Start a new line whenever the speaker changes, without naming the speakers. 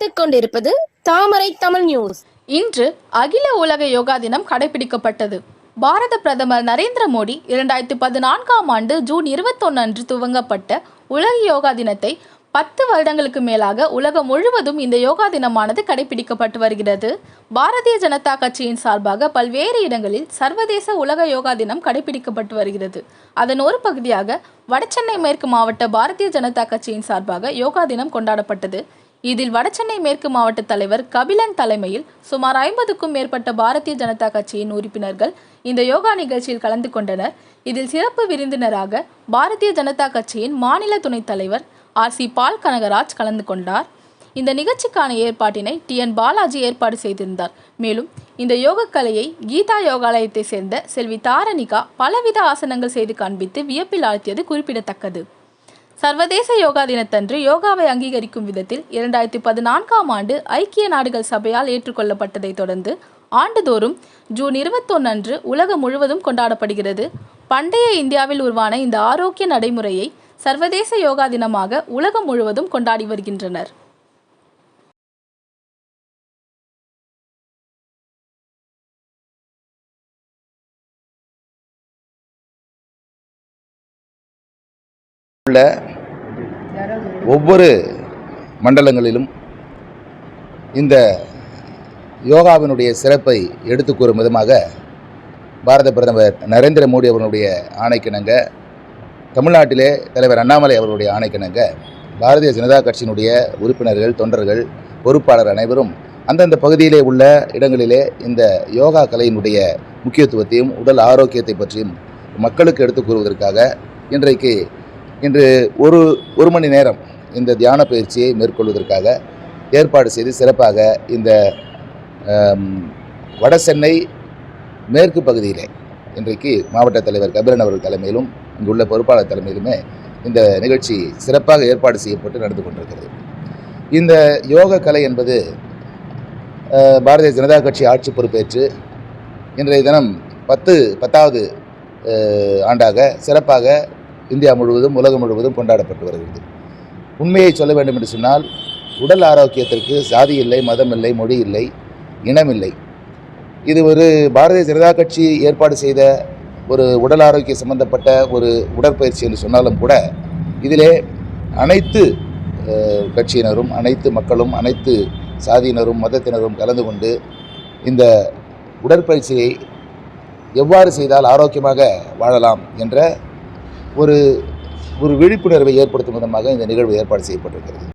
பார்த்துக் கொண்டிருப்பது தாமரை தமிழ் நியூஸ்
இன்று அகில உலக யோகா தினம் கடைபிடிக்கப்பட்டது. பாரத பிரதமர் நரேந்திர மோடி இரண்டாயிரத்தி பதினான்காம் ஆண்டு ஜூன் இருபத்தொன்று அன்று துவங்கப்பட்ட உலக யோகா தினத்தை பத்து வருடங்களுக்கு மேலாக உலகம் முழுவதும் இந்த யோகா தினமானது கடைபிடிக்கப்பட்டு வருகிறது. பாரதிய ஜனதா கட்சியின் சார்பாக பல்வேறு இடங்களில் சர்வதேச உலக யோகா தினம் கடைபிடிக்கப்பட்டு வருகிறது. அதன் ஒரு பகுதியாக வடசென்னை மேற்கு மாவட்ட பாரதிய ஜனதா கட்சியின் சார்பாக யோகா தினம் கொண்டாடப்பட்டது. இதில் வடசென்னை மேற்கு மாவட்ட தலைவர் கபிலன் தலைமையில் சுமார் ஐம்பதுக்கும் மேற்பட்ட பாரதிய ஜனதா கட்சியின் உறுப்பினர்கள் இந்த யோகா நிகழ்ச்சியில் கலந்து கொண்டனர். இதில் சிறப்பு விருந்தினராக பாரதிய ஜனதா கட்சியின் மாநில துணைத் தலைவர் ஆர் சி பால் கனகராஜ் கலந்து கொண்டார். இந்த நிகழ்ச்சிக்கான ஏற்பாட்டினை டி என் பாலாஜி ஏற்பாடு செய்திருந்தார். மேலும் இந்த யோகக்கலையை கீதா யோகாலயத்தை சேர்ந்த செல்வி தாரணிகா பலவித ஆசனங்கள் செய்து காண்பித்து வியப்பில் ஆழ்த்தியது குறிப்பிடத்தக்கது. சர்வதேச யோகா தினத்தன்று யோகாவை அங்கீகரிக்கும் விதத்தில் இரண்டாயிரத்தி பதினான்காம் ஆண்டு ஐக்கிய நாடுகள் சபையால் ஏற்றுக்கொள்ளப்பட்டதைத் தொடர்ந்து ஆண்டுதோறும் ஜூன் இருபத்தொன்று அன்று உலகம் முழுவதும் கொண்டாடப்படுகிறது. பண்டைய இந்தியாவில் உருவான இந்த ஆரோக்கிய நடைமுறையை சர்வதேச யோகா தினமாக உலகம் முழுவதும் கொண்டாடி வருகின்றனர்.
உள்ள ஒவ்வொரு மண்டலங்களிலும் இந்த யோகாவினுடைய சிறப்பை எடுத்து கூறும் விதமாக பாரத பிரதமர் நரேந்திர மோடி அவர்களுடைய ஆணைக்கிணங்க தமிழ்நாட்டிலே தலைவர் அண்ணாமலை அவர்களுடைய ஆணைக்கிணங்க பாரதிய ஜனதா கட்சியினுடைய உறுப்பினர்கள் தொண்டர்கள் பொறுப்பாளர் அனைவரும் அந்தந்த பகுதியிலே உள்ள இடங்களிலே இந்த யோகா கலையினுடைய முக்கியத்துவத்தையும் உடல் ஆரோக்கியத்தை பற்றியும் மக்களுக்கு எடுத்து கூறுவதற்காக இன்றைக்கு இன்று ஒரு ஒரு மணி நேரம் இந்த தியான பயிற்சியை மேற்கொள்வதற்காக ஏற்பாடு செய்து சிறப்பாக இந்த வட சென்னை மேற்கு பகுதியிலே இன்றைக்கு மாவட்ட தலைவர் கபிலன் அவர்கள் தலைமையிலும் இங்குள்ள பொறுப்பாளர் தலைமையிலுமே இந்த நிகழ்ச்சி சிறப்பாக ஏற்பாடு செய்யப்பட்டு நடந்து கொண்டிருக்கிறது. இந்த யோக கலை என்பது பாரதிய ஜனதா கட்சி ஆட்சி பொறுப்பேற்று இன்றைய தினம் பத்து பத்தாவது ஆண்டாக சிறப்பாக இந்தியா முழுவதும் உலகம் முழுவதும் கொண்டாடப்பட்டு வருகிறது. உண்மையை சொல்ல வேண்டும் என்று சொன்னால் உடல் ஆரோக்கியத்திற்கு சாதி இல்லை மதம் இல்லை மொழி இல்லை இனம் இல்லை. இது ஒரு பாரதிய ஜனதா கட்சி ஏற்பாடு செய்த ஒரு உடல் ஆரோக்கியம் சம்பந்தப்பட்ட ஒரு உடற்பயிற்சி என்று சொன்னாலும் கூட இதிலே அனைத்து கட்சியினரும் அனைத்து மக்களும் அனைத்து சாதியினரும் மதத்தினரும் கலந்து கொண்டு இந்த உடற்பயிற்சியை எவ்வாறு செய்தால் ஆரோக்கியமாக வாழலாம் என்ற ஒரு ஒரு விழிப்புணர்வை ஏற்படுத்தும் விதமாக இந்த நிகழ்வு ஏற்பாடு செய்யப்பட்டிருக்கிறது.